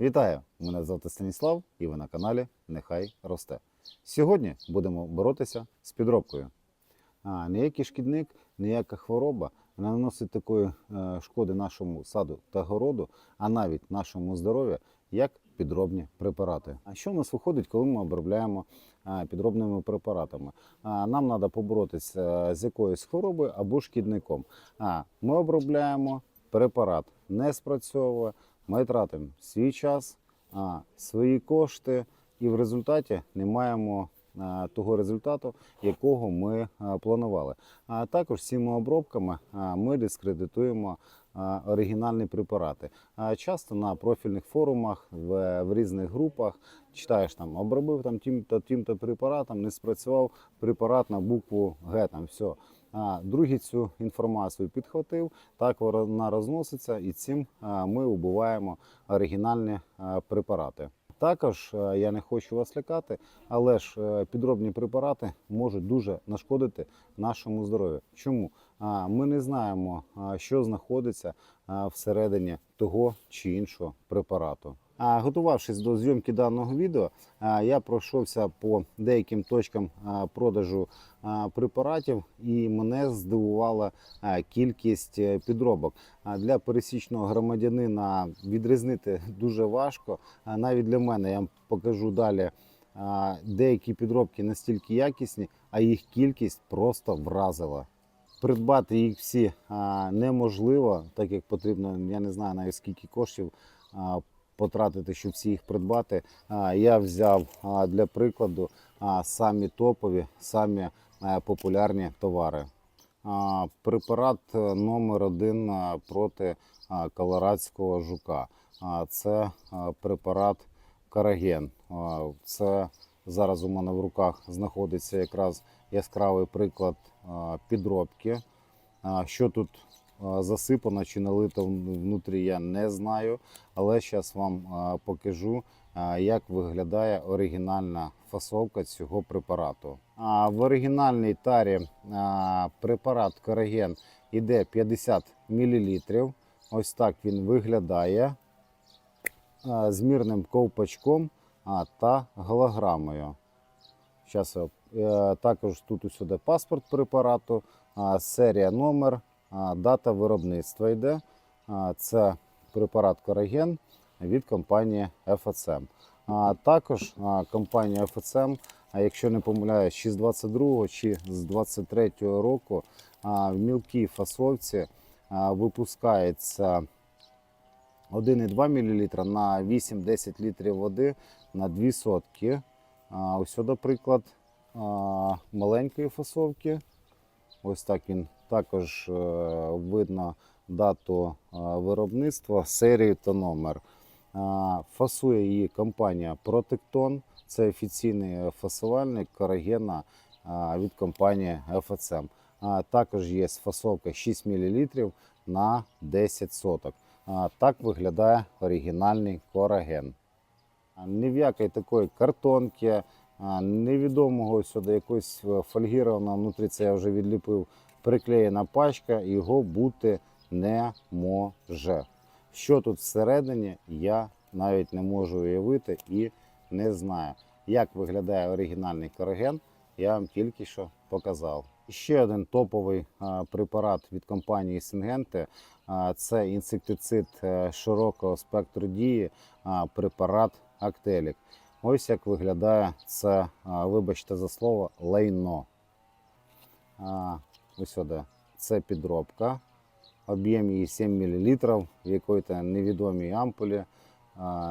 Вітаю! Мене звати Станіслав і ви на каналі Нехай Росте. Сьогодні будемо боротися з підробкою. А, ніякий шкідник, ніяка хвороба не наносить такої е, шкоди нашому саду та городу, а навіть нашому здоров'ю, як підробні препарати. А що в нас виходить, коли ми обробляємо е, підробними препаратами? А, нам треба поборотися з якоюсь хворобою або шкідником. А, ми обробляємо препарат, не спрацьовує. Ми тратимо свій час, свої кошти, і в результаті не маємо того результату, якого ми планували. А також цими обробками ми дискредитуємо оригінальні препарати. Часто на профільних форумах в, в різних групах читаєш там, обробив там тим-то тим-то препаратом, не спрацював препарат на букву Г. Там все. А другий цю інформацію підхватив, так вона розноситься, і цим ми убиваємо оригінальні препарати. Також я не хочу вас лякати, але ж е, підробні препарати можуть дуже нашкодити нашому здоров'ю. Чому? Ми не знаємо, що знаходиться всередині того чи іншого препарату. Готувавшись до зйомки даного відео, я пройшовся по деяким точкам продажу препаратів, і мене здивувала кількість е, підробок. Для пересічного громадянина відрізнити дуже важко. Навіть для мене я вам покажу далі. Деякі підробки настільки якісні, а їх кількість просто вразила. Придбати їх всі неможливо, так як потрібно, я не знаю навіть скільки коштів потратити, щоб всі їх придбати. Я взяв для прикладу самі топові, самі е, популярні товари. Препарат е, номер один проти а, колорадського жука. Це препарат Караген. Це зараз у мене в руках знаходиться якраз яскравий приклад підробки. Що тут засипано чи налито внутрі, я не знаю. Але зараз вам покажу, як виглядає оригінальна фасовка цього препарату. В оригінальній тарі препарат Кораген йде 50 мл. Ось так він виглядає з мірним ковпачком та голограмою. Зараз також тут усюди паспорт препарату, серія номер, дата виробництва йде. Це препарат Кораген від компанії FSM. А також компанія FSM, якщо не помиляюсь, чи з 22 чи з 23 року в мілкій фасовці випускається 1,2 мл на 8-10 літрів води на 2 сотки. Ось сюди приклад а, маленької фасовки. Ось так він також е, видно дату е, виробництва, серію та номер. Фасує її компанія Protecton. Це офіційний фасувальник корагена від компанії FSM. Також є фасовка 6 мл на 10 соток. Так виглядає оригінальний кораген. Ні в якої такої картонки, невідомого сюди якось е, фольгірованого, внутрі це я вже відліпив, приклеєна пачка, його бути не може. Що тут всередині, я навіть не можу уявити і не знаю. Як виглядає оригінальний кораген, я вам тільки що показав. Ще один топовий препарат від компанії Сингенте це інсектицид е, широкого спектру дії, препарат Актелік. Ось як виглядає це, вибачте за слово, лайно. Ось сюди. Це підробка. Об'єм її 7 мл в якої-то невідомій ампулі.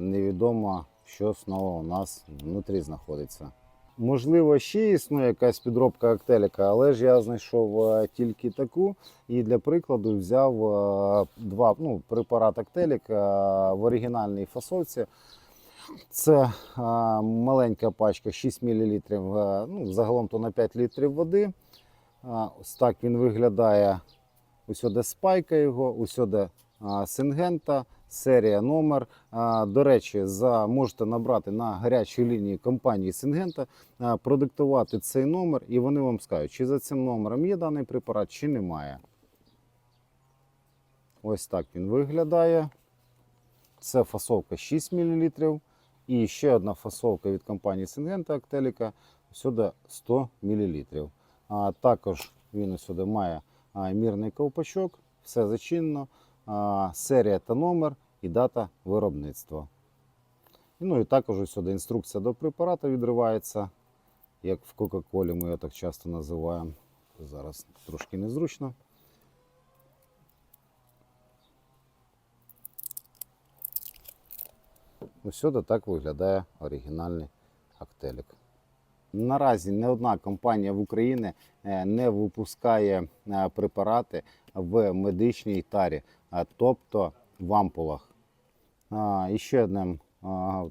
Невідомо, що знову у нас внутрі знаходиться. Можливо, ще існує якась підробка актеліка, але ж я знайшов тільки таку. І для прикладу взяв два ну, препарат актелік в оригінальній фасовці. Це маленька пачка 6 мл, ну, загалом то на 5 літрів води. Ось так він виглядає. Усюди спайка його, усюди сингента, серія номер. До речі, за, можете набрати на гарячій лінії компанії Сингента, продиктувати цей номер, і вони вам скажуть, чи за цим номером є даний препарат, чи немає. Ось так він виглядає. Це фасовка 6 мл. І ще одна фасовка від компанії Сингента Актеліка сюди 100 мл. Також він сюди має мірний ковпачок, все зачинено, серія та номер і дата виробництва. Ну і також ось сюди інструкція до препарату відривається, як в Кока-Колі ми його так часто називаємо. Зараз трошки незручно. Ось сюди так виглядає оригінальний актелік. Наразі не одна компанія в Україні е, не випускає е, препарати в медичній тарі, тобто в ампулах. І ще одним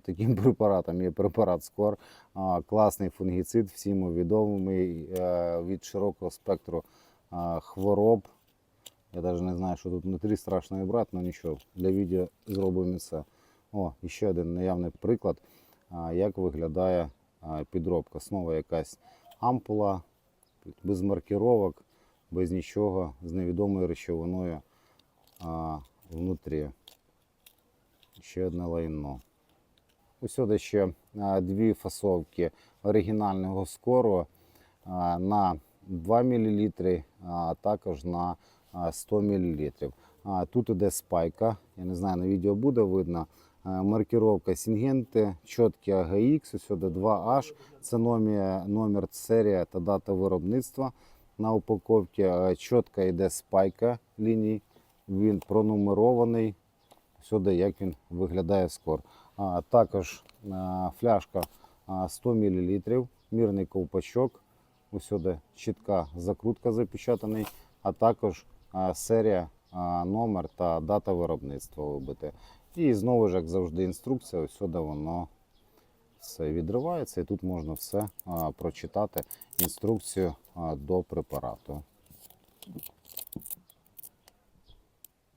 таким препаратом є препарат Скор, класний фунгіцид, всім відомий е, від широкого спектру хвороб. Я навіть не знаю, що тут внутрі страшно і брати, але нічого. Для відео зробимо це. О, і ще один наявний приклад, як виглядає підробка. Знову якась ампула, без маркировок, без нічого, з невідомою речовиною а, внутрі. Ще одне лайно. Усюди ще дві фасовки оригінального скору на 2 мл, а також на 100 мл. Тут іде спайка, я не знаю, на відео буде видно. А, Маркировка Сінгенти, чіткі AGX, усюди 2H, це номер, серія та дата виробництва на упаковці. А, Чітко йде спайка ліній, він пронумерований. Сюди, як він виглядає скор. А, також а, фляжка 100 мл, мірний ковпачок. Усюди чітка закрутка запечатаний, а також а, серія, а, номер та дата виробництва вибити. І знову ж, як завжди, інструкція. Усюди воно все відривається, і тут можна все а, прочитати інструкцію а, до препарату.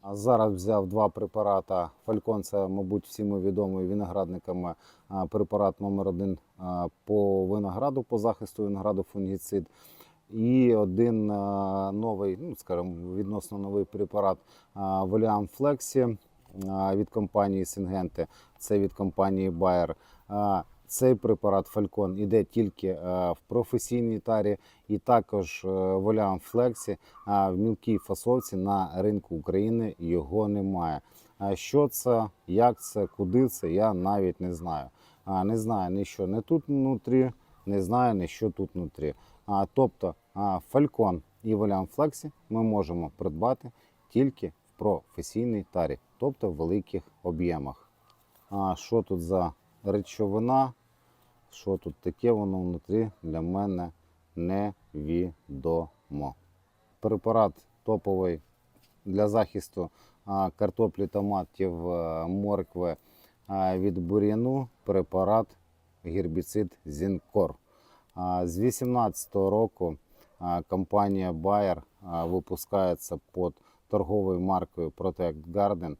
А Зараз взяв два препарати. Фалькон це, мабуть, всім відомий виноградниками. Препарат номер один по винограду, по захисту винограду фунгіцид. І один новий, ну скажімо, відносно новий препарат Воліам Флексі від компанії Сингенти. Це від компанії Bayer. А, Цей препарат Фалькон іде тільки е, в професійній тарі, і також Волям Флексі в мілкій фасовці на ринку України його немає. А Що це, як це, куди це, я навіть не знаю. Не знаю ні що не тут внутрі, не знаю ні що тут внутрі. Тобто Фалькон і Волям Флексі ми можемо придбати тільки професійній тарі, тобто в великих об'ємах. А що тут за речовина? Що тут таке воно внутрі для мене невідомо. Препарат топовий для захисту картоплі, томатів, моркви від бур'яну. Препарат гербіцид Зінкор. З 2018 року компанія Bayer випускається під торговою маркою Protect Garden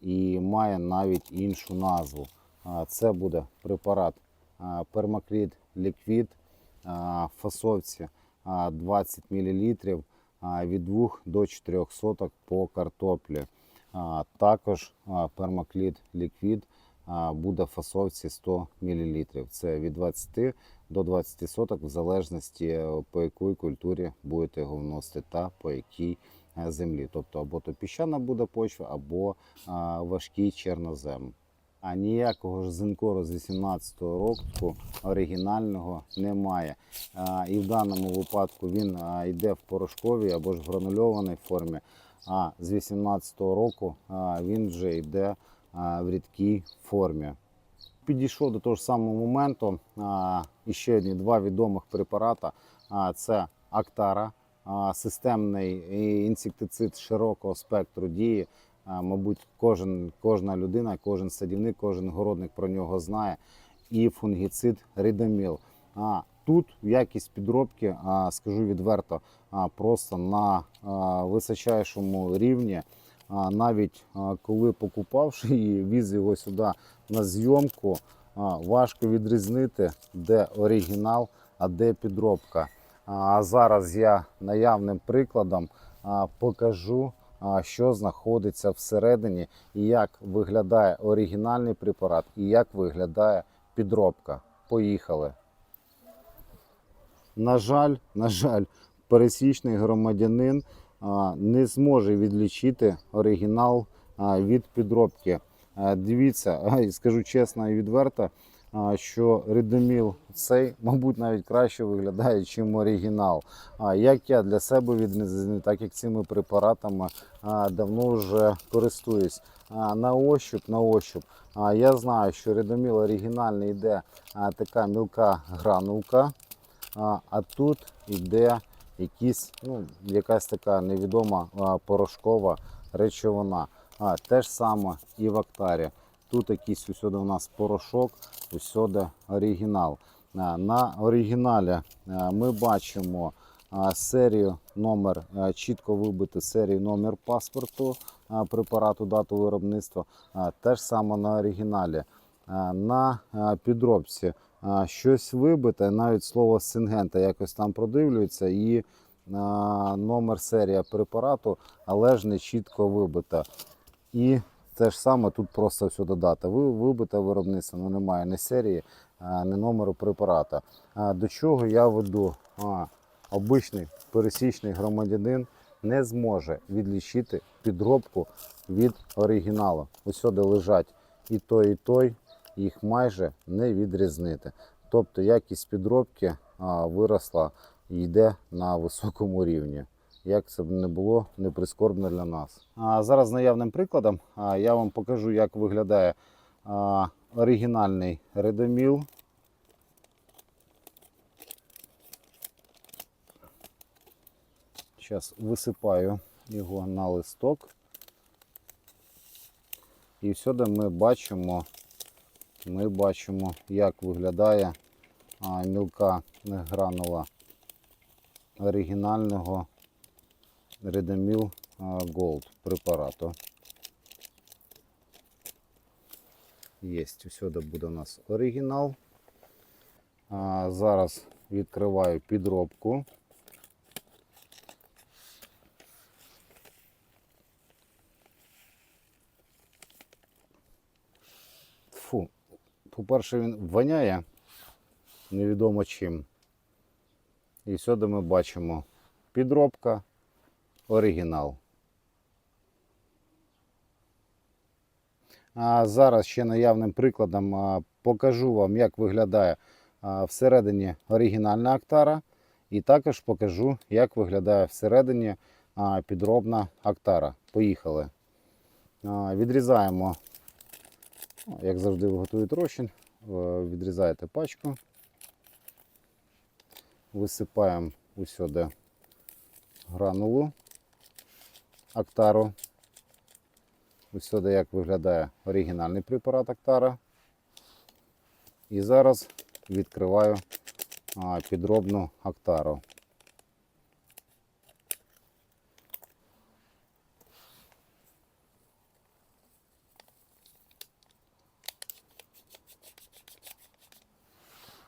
і має навіть іншу назву. Це буде препарат Пермаклід Ліквід в фасовці 20 мл від 2 до 4 соток по картоплі. Також пермаклід ліквід буде фасовці 100 мл. Це від 20 до 20 соток, в залежності е, по якій культурі будете його вносити та по якій е, землі. Тобто або то піщана буде почва, або важкий чорнозем. А ніякого ж зинкору з 18-го року оригінального немає. А, І в даному випадку він а, йде в порошковій або ж гранульованій формі. А з 18-го року а, він вже йде в рідкій формі. Підійшов до того ж самого моменту. І ще одні два відомих препарата. Це Актара, системний інсектицид широкого спектру дії. Мабуть, кожен, кожна людина, кожен садівник, кожен городник про нього знає. І фунгіцид ридоміл. А тут якість підробки, скажу відверто, просто на височайшому рівні. А, навіть коли покупавши і віз його сюди на зйомку, важко відрізнити, де оригінал, а де підробка. А зараз я наявним прикладом покажу що знаходиться всередині, і як виглядає оригінальний препарат, і як виглядає підробка. Поїхали. На жаль, на жаль, пересічний громадянин не зможе відлічити оригінал від підробки. Дивіться, скажу чесно і відверто, що редоміл цей, мабуть, навіть краще виглядає, ніж оригінал. Як я для себе віднесений, так як цими препаратами давно вже користуюсь. На ощуп, на ощуп. Я знаю, що редоміл оригінальний йде така мілка гранулка. А тут йде якісь, ну, якась така невідома порошкова речовина. А, те ж саме і в актарі. Тут якийсь усюди у нас порошок, усюди оригінал. На оригіналі ми бачимо серію номер, чітко вибити серію номер паспорту препарату, дату виробництва. А, те ж саме на оригіналі. На підробці щось вибите, навіть слово сингента якось там продивлюється, і номер серія препарату, але ж не чітко вибита. І те ж саме тут просто всюди дата. Ви вибите виробництво, ну немає ні серії, ні номеру препарата. До чого я веду? А, обичний пересічний громадянин не зможе відлічити підробку від оригіналу. Усюди лежать і той, і той, їх майже не відрізнити. Тобто якість підробки виросла і йде на високому рівні. Як це б не було не прискорбно для нас. А зараз наявним прикладом я вам покажу, як виглядає оригінальний редоміл. Зараз висипаю його на листок. І всюди ми бачимо, ми бачимо, як виглядає мілка гранула оригінального Redemil Gold препарату. Є, всюди буде у нас оригінал. Зараз відкриваю підробку. По-перше, він воняє невідомо чим. І сюди ми бачимо підробка, оригінал. А зараз ще наявним прикладом покажу вам, як виглядає всередині оригінальна актара. І також покажу, як виглядає всередині підробна актара. Поїхали. Відрізаємо, як завжди, ви готуєте розчин, е, відрізаєте пачку, висипаємо усюди гранулу актару. Усюди як виглядає оригінальний препарат актара. І зараз відкриваю підробну актару.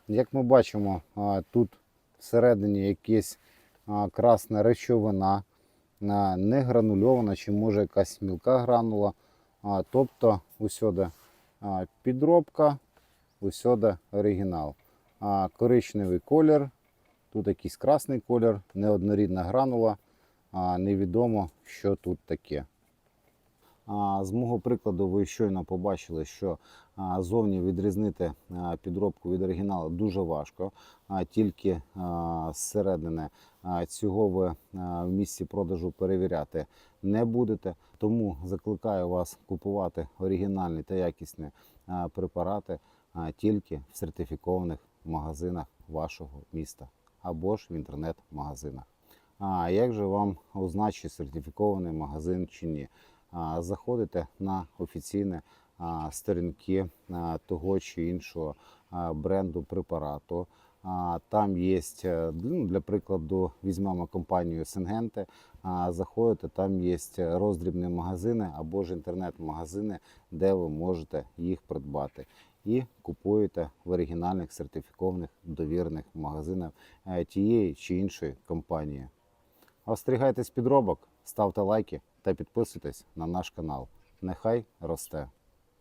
Як ми бачимо, тут всередині якась красна речовина, не гранульована, чи може якась мілка гранула. Тобто усюди підробка, усюди оригінал. Коричневий колір, тут якийсь красний колір, неоднорідна гранула, невідомо, що тут таке. З мого прикладу, ви щойно побачили, що зовні відрізнити підробку від оригіналу дуже важко, тільки зсередини цього ви в місці продажу перевіряти не будете. Тому закликаю вас купувати оригінальні та якісні препарати тільки в сертифікованих магазинах вашого міста або ж в інтернет-магазинах. А як же вам означить сертифікований магазин чи ні? Заходите на офіційні а, сторінки того чи іншого бренду препарату. Там є, ну, для прикладу, візьмемо компанію Сингенте. Заходите, там є роздрібні магазини або ж інтернет-магазини, де ви можете їх придбати. І купуєте в оригінальних сертифікованих довірних магазинах е, тієї чи іншої компанії. Остерігайтесь підробок, ставте лайки, та підписуйтесь на наш канал. Нехай росте.